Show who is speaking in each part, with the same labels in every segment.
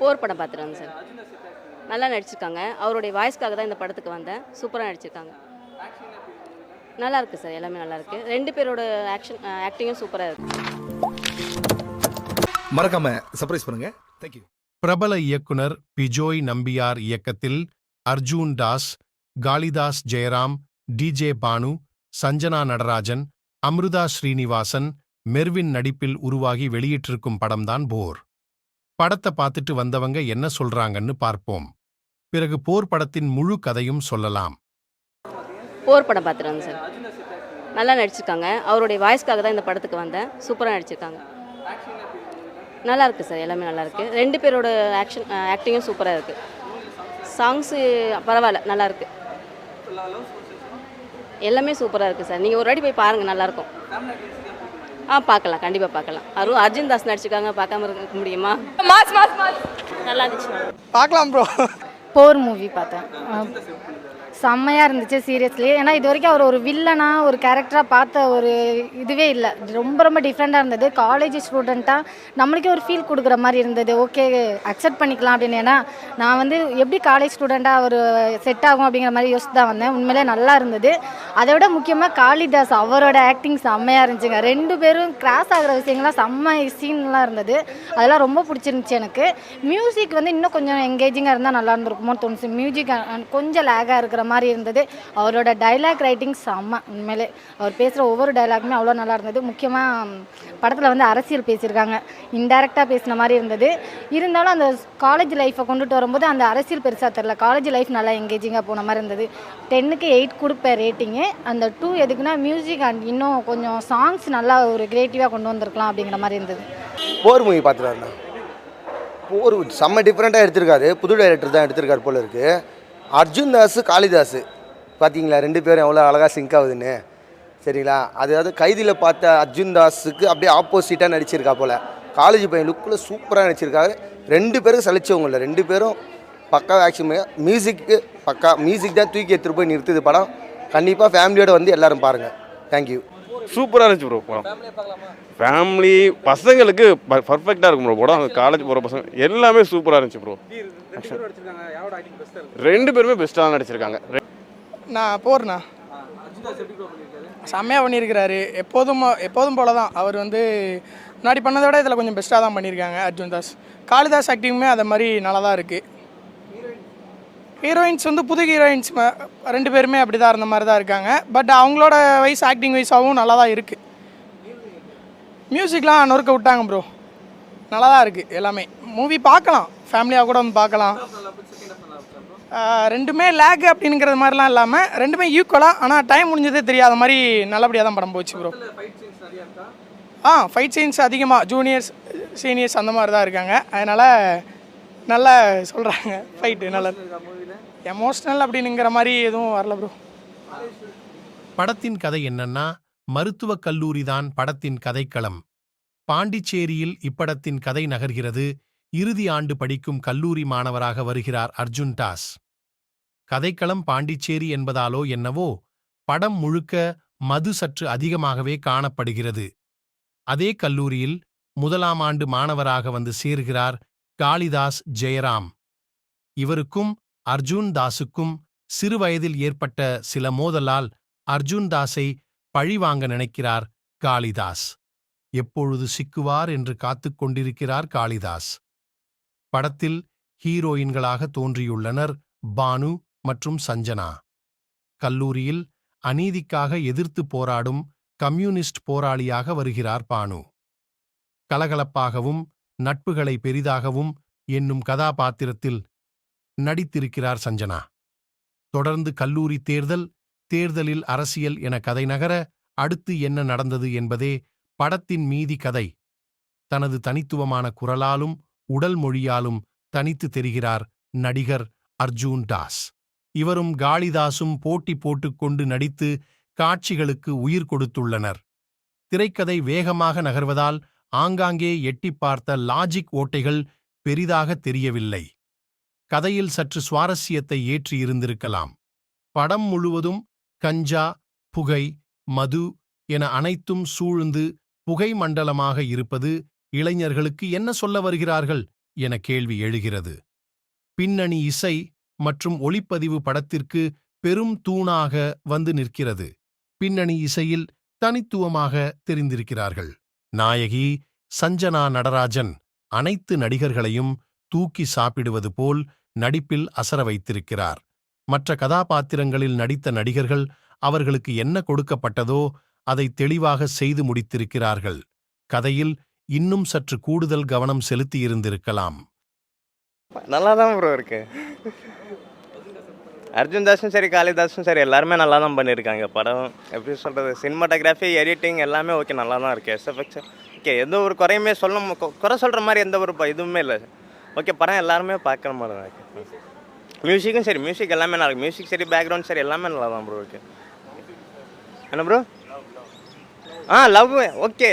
Speaker 1: போர் படம் பார்த்துட்டு வந்தேன் சார். நல்லா நடிச்சிருக்காங்க. அவருடைய வாய்ஸ்க்காக தான் இந்த படத்துக்கு வந்தேன். சூப்பராக நடிச்சிருக்காங்க. நல்லா இருக்கு சார். எல்லாமே நல்லா இருக்கு. ரெண்டு பேரோட ஆக்ஷன் ஆக்டிங்கும் சூப்பராக இருக்கு.
Speaker 2: மறக்காம சர்ப்ரைஸ் பண்ணுங்க. தேங்க்யூ
Speaker 3: பிரபல இயக்குனர் பிஜோய் நம்பியார் இயக்கத்தில் அர்ஜூன் தாஸ் காளிதாஸ் ஜெயராம் டிஜே பானு சஞ்சனா நடராஜன் அம்ருதா ஸ்ரீனிவாசன் மெர்வின் நடிப்பில் உருவாகி வெளியிட்டிருக்கும் படம்தான் போர். படத்தை பார்த்துட்டு வந்தவங்க என்ன சொல்றாங்கன்னு பார்ப்போம். பிறகு போர் படத்தின் முழு கதையும் சொல்லலாம்.
Speaker 1: போர் படம் பார்த்துருவாங்க சார். நல்லா நடிச்சிருக்காங்க. அவருடைய வாய்ஸ்க்காக தான் இந்த படத்துக்கு வந்தேன். சூப்பராக நடிச்சிருக்காங்க. நல்லா இருக்கு சார். எல்லாமே நல்லா இருக்கு. ரெண்டு பேரோட ஆக்ஷன் ஆக்டிங்கும் சூப்பராக இருக்கு. சாங்ஸு பரவாயில்ல. நல்லா இருக்கு. எல்லாமே சூப்பராக இருக்கு சார். நீங்கள் ஒரு வாட்டி போய் பாருங்கள் நல்லாயிருக்கும் ஆ பார்க்கலாம். கண்டிப்பாக பார்க்கலாம். அரு அர்ஜுன் தாஸ் நடிச்சிருக்காங்க. பார்க்காம இருக்க முடியுமா?
Speaker 4: Mass mass mass.
Speaker 1: நல்லா இருந்துச்சு.
Speaker 5: பார்க்கலாம் ப்ரோ
Speaker 4: போர் மூவி பார்த்தேன். செம்மையாக இருந்துச்சு சீரியஸ்லி ஏன்னா இது வரைக்கும் அவர் ஒரு வில்லனாக ஒரு கேரக்டராக பார்த்த ஒரு இதுவே இல்லை. ரொம்ப ரொம்ப டிஃப்ரெண்ட்டாக இருந்தது. காலேஜ் ஸ்டூடெண்ட்டாக நம்மளுக்கே ஒரு ஃபீல் கொடுக்குற மாதிரி இருந்தது. ஓகே அக்செப்ட் பண்ணிக்கலாம் அப்படின்னு. ஏன்னா நான் வந்து எப்படி காலேஜ் ஸ்டூடெண்ட்டாக அவர் செட் ஆகும் அப்படிங்கிற மாதிரி யோசிச்சு தான் வந்தேன். உண்மையிலே நல்லா இருந்தது. அதை விட முக்கியமாக காளிதாஸ் அவரோட ஆக்டிங் செம்மையாக இருந்துச்சுங்க. ரெண்டு பேரும் கிராஸ் ஆகிற விஷயங்கள்லாம் செம்ம சீன்லாம் இருந்தது. அதெல்லாம் ரொம்ப பிடிச்சிருந்துச்சு எனக்கு. மியூசிக் வந்து இன்னும் கொஞ்சம் எங்கேஜிங்காக இருந்தால் நல்லா இருந்திருக்குமோன்னு தோணுச்சு. மியூசிக் கொஞ்சம் லேகாக இருக்கிற மாதிரி இருந்தது. அவரோட டைலாக் ரைட்டிங் செம்ம. உண்மையிலே அவர் பேசுகிற ஒவ்வொரு டைலாக்குமே அவ்வளோ நல்லா இருந்தது. முக்கியமாக படத்தில் வந்து அரசியல் பேசியிருக்காங்க. இன்டைரக்டாக பேசின மாதிரி இருந்தது. இருந்தாலும் அந்த காலேஜ் லைஃப்பை கொண்டுட்டு வரும்போது அந்த அரசியல் பெருசாக தெரில காலேஜ் லைஃப் நல்லா எங்கேஜிங்காக போன மாதிரி இருந்தது. டென்னுக்கு எயிட் கொடுப்பேன் ரேட்டிங்கு அந்த டூ எதுக்குன்னா மியூசிக் அண்ட் இன்னும் கொஞ்சம் சாங்ஸ் நல்லா ஒரு கிரியேட்டிவாக கொண்டு வந்திருக்கலாம் அப்படிங்கிற மாதிரி இருந்தது.
Speaker 6: போர் மூவி பார்த்துட்டு வரேன் போர் செம்ம டிஃப்ரெண்ட்டாக எடுத்திருக்காரு. புது டைரக்டர் தான் எடுத்திருக்காரு போல இருக்குது அர்ஜுன் தாஸு காளிதாஸு பார்த்தீங்களா ரெண்டு பேரும் எவ்வளோ அழகாக சிங்க் ஆகுதுன்னு. சரிங்களா? அதாவது கைதியில் பார்த்த அர்ஜுன் தாஸுக்கு அப்படியே ஆப்போசிட்டாக நடிச்சிருக்கா போல். காலேஜ் பையன் லுக்கில் சூப்பராக நடிச்சிருக்காரு. ரெண்டு பேரும் சலிச்சவங்க இல்லை. ரெண்டு பேரும் பக்கா ஆக்ஷன் மியூசிக்கு பக்கா மியூசிக் தான் தூக்கி எடுத்துகிட்டு போய் நிறுத்துது படம். கண்டிப்பாக ஃபேமிலியோடு வந்து எல்லோரும் பாருங்கள் தேங்க்யூ
Speaker 7: சூப்பராக இருந்துச்சு ப்ரோ படம். ஃபேமிலி பசங்களுக்கு பர்ஃபெக்டாக இருக்கும் ப்ரோ படம் காலேஜ் போகிற பசங்க எல்லாமே சூப்பராக இருந்துச்சு ப்ரோ ரெண்டு பேருமே பெஸ்ட்டாக நடிச்சிருக்காங்க.
Speaker 5: நான் போறேண்ணா. செம்மையாக பண்ணியிருக்கிறாரு எப்போதும் எப்போதும் போல தான் அவர் வந்து முன்னாடி பண்ணதை விட இதில் கொஞ்சம் பெஸ்ட்டாக தான் பண்ணியிருக்காங்க அர்ஜுன் தாஸ் காளிதாஸ் ஆக்டிங்குமே அதை மாதிரி நல்லா தான் இருக்குது ஹீரோயின்ஸ் வந்து புது ஹீரோயின்ஸ் ரெண்டு பேருமே அப்படி தான் இருந்த மாதிரி தான் இருக்காங்க. பட் அவங்களோட வைஸ் ஆக்டிங் வைஸாகவும் நல்லா தான் இருக்குது மியூசிக்லாம் நொறுக்க விட்டாங்க ப்ரோ நல்லா தான் இருக்குது எல்லாமே. மூவி பார்க்கலாம். ஃபேமிலியாக கூட வந்து பார்க்கலாம். ரெண்டுமே லேக் அப்படிங்கிறது மாதிரிலாம் இல்லாமல் ரெண்டுமே ஈக்குவலாக ஆனால் டைம் முடிஞ்சதே தெரியாத மாதிரி நல்லபடியாக தான் படம் போச்சு ப்ரோ ஆ ஃபைட் சீன்ஸ் அதிகமாக ஜூனியர்ஸ் சீனியர்ஸ் அந்த மாதிரி தான் இருக்காங்க. அதனால் நல்லா சொல்கிறாங்க ஃபைட்டு நல்லா. எமோஷ்னல் அப்படின்னுங்கிற மாதிரி எதுவும் வரல ப்ரோ
Speaker 3: படத்தின் கதை என்னன்னா மருத்துவக் கல்லூரி தான் படத்தின் கதைக்களம். பாண்டிச்சேரியில் இப்படத்தின் கதை நகர்கிறது. இறுதி ஆண்டு படிக்கும் கல்லூரி மாணவராக வருகிறார் அர்ஜுன் டாஸ் கதைக்களம் பாண்டிச்சேரி என்பதாலோ என்னவோ படம் முழுக்க மது சற்று அதிகமாகவே காணப்படுகிறது. அதே கல்லூரியில் முதலாம் ஆண்டு மாணவராக வந்து சேர்கிறார் காளிதாஸ் ஜெயராம். இவருக்கும் அர்ஜூன் தாஸுக்கும் சிறுவயதில் ஏற்பட்ட சில மோதலால் அர்ஜுன் தாஸை பழிவாங்க நினைக்கிறார் காளிதாஸ். எப்பொழுது சிக்குவார் என்று காத்துக் கொண்டிருக்கிறார் காளிதாஸ். படத்தில் ஹீரோயின்களாக தோன்றியுள்ளனர் பானு மற்றும் சஞ்சனா. கல்லூரியில் அநீதிக்காக எதிர்த்து போராடும் கம்யூனிஸ்ட் போராளியாக வருகிறார் பானு. கலகலப்பாகவும் நட்புகளை பெரிதாகவும் என்னும் கதாபாத்திரத்தில் நடித்திருக்கிறார் சஞ்சனா. தொடர்ந்து கல்லூரி தேர்தல் தேர்தலில் அரசியல் என கதை நகர அடுத்து என்ன நடந்தது என்பதே படத்தின் மீதி கதை. தனது தனித்துவமான குரலாலும் உடல் மொழியாலும் தனித்து தெரிகிறார் நடிகர் அர்ஜூன் தாஸ். இவரும் காளிதாசும் போட்டி போட்டுக்கொண்டு நடித்து காட்சிகளுக்கு உயிர் கொடுத்துள்ளனர். திரைக்கதை வேகமாக நகர்வதால் ஆங்காங்கே எட்டிப் பார்த்த லாஜிக் ஓட்டைகள் பெரிதாக தெரியவில்லை. கதையில் சற்று சுவாரஸ்யத்தை ஏற்றியிருந்திருக்கலாம் படம் முழுவதும் கஞ்சா புகை மது என அனைத்தும் சூழ்ந்து புகை மண்டலமாக இருப்பது இளைஞர்களுக்கு என்ன சொல்ல வருகிறார்கள் என கேள்வி எழுகிறது. பின்னணி இசை மற்றும் ஒளிப்பதிவு படத்திற்கு பெரும் தூணாக வந்து நிற்கிறது. பின்னணி இசையில் தனித்துவமாக தெரிந்திருக்கிறார்கள். நாயகி சஞ்சனா நடராஜன் அனைத்து நடிகர்களையும் தூக்கி சாப்பிடுவது போல் நடிப்பில் அசர வைத்திருக்கிறார். மற்ற கதாபாத்திரங்களில் நடித்த நடிகர்கள் அவர்களுக்கு என்ன கொடுக்கப்பட்டதோ அதை தெளிவாக செய்து முடித்திருக்கிறார்கள். கதையில் இன்னும் சற்று கூடுதல் கவனம் செலுத்தியிருந்திருக்கலாம்
Speaker 8: நல்லா தான் ப்ரோ இருக்கு. அர்ஜுன் தாஸும் சரி காளிதாஸும் சரி எல்லாருமே நல்லா தான் பண்ணியிருக்காங்க. படம் எப்படி சொல்கிறது சினிமாட்டோகிராஃபி எடிட்டிங் எல்லாமே ஓகே நல்லா தான் இருக்குது எஸ்எஃபெக்ட்ஸ் ஓகே எந்த ஒரு குறையுமே சொல்ல மு- குறை சொல்கிற மாதிரி எந்த ஒரு இதுவுமே இல்லை. ஓகே படம் எல்லாருமே பார்க்குற மாதிரி தான் இருக்குது மியூசிக்கும் சரி மியூசிக் எல்லாமே நல்லா மியூசிக் சரி பேக்ரவுண்ட் சரி எல்லாமே நல்லா தான் ப்ரோ ஓகே என்ன ப்ரோ ஆ லவ் ஓகே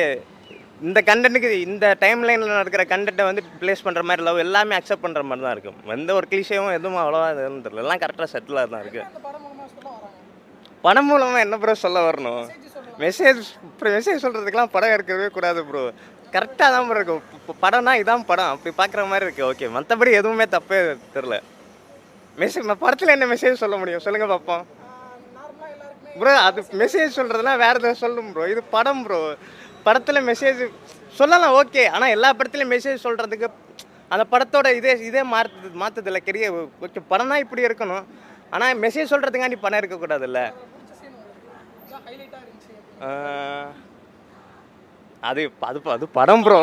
Speaker 8: இந்த கண்டென்ட்டுக்கு இந்த டைம் லைனில் நடக்கிற கண்டென்ட்டை வந்து ப்ளேஸ் பண்ணுற மாதிரி லவ் எல்லாமே அக்செப்ட் பண்ணுற மாதிரி தான் இருக்கும். எந்த ஒரு கிளிஷேவும் எதுவும் அவ்வளோவா எதுவும் தெரியல. எல்லாம் கரெக்டாக செட்டிலாக தான் இருக்குது படம் மூலமாக என்ன ப்ரோ சொல்ல வரணும்? மெசேஜ் மெசேஜ் சொல்கிறதுக்கெலாம் படம் இருக்கவே கூடாது ப்ரோ கரெக்டாக தான் ப்ரோ இருக்கும். படம்னா இதான் படம். அப்படி பார்க்குற மாதிரி இருக்குது ஓகே மற்றபடி எதுவுமே தப்பே தெரில மெசேஜ் படத்தில் என்ன மெசேஜ் சொல்ல முடியும்? சொல்லுங்கள் பார்ப்போம் ப்ரோ அது மெசேஜ் சொல்கிறதுலாம் வேறு எதாவது சொல்லும் ப்ரோ இது படம் ப்ரோ படத்தில் மெசேஜ் சொல்லலாம் ஓகே ஆனால் எல்லா படத்துலையும் மெசேஜ் சொல்கிறதுக்கு அந்த படத்தோட இதே இதே மாற்று மாற்றுதில்ல பெரிய கொஞ்சம் படம்னா இப்படி இருக்கணும். ஆனால் மெசேஜ் சொல்கிறதுக்காண்டி படம் இருக்கக்கூடாதுல்ல. அது அது அது படம் ப்ரோ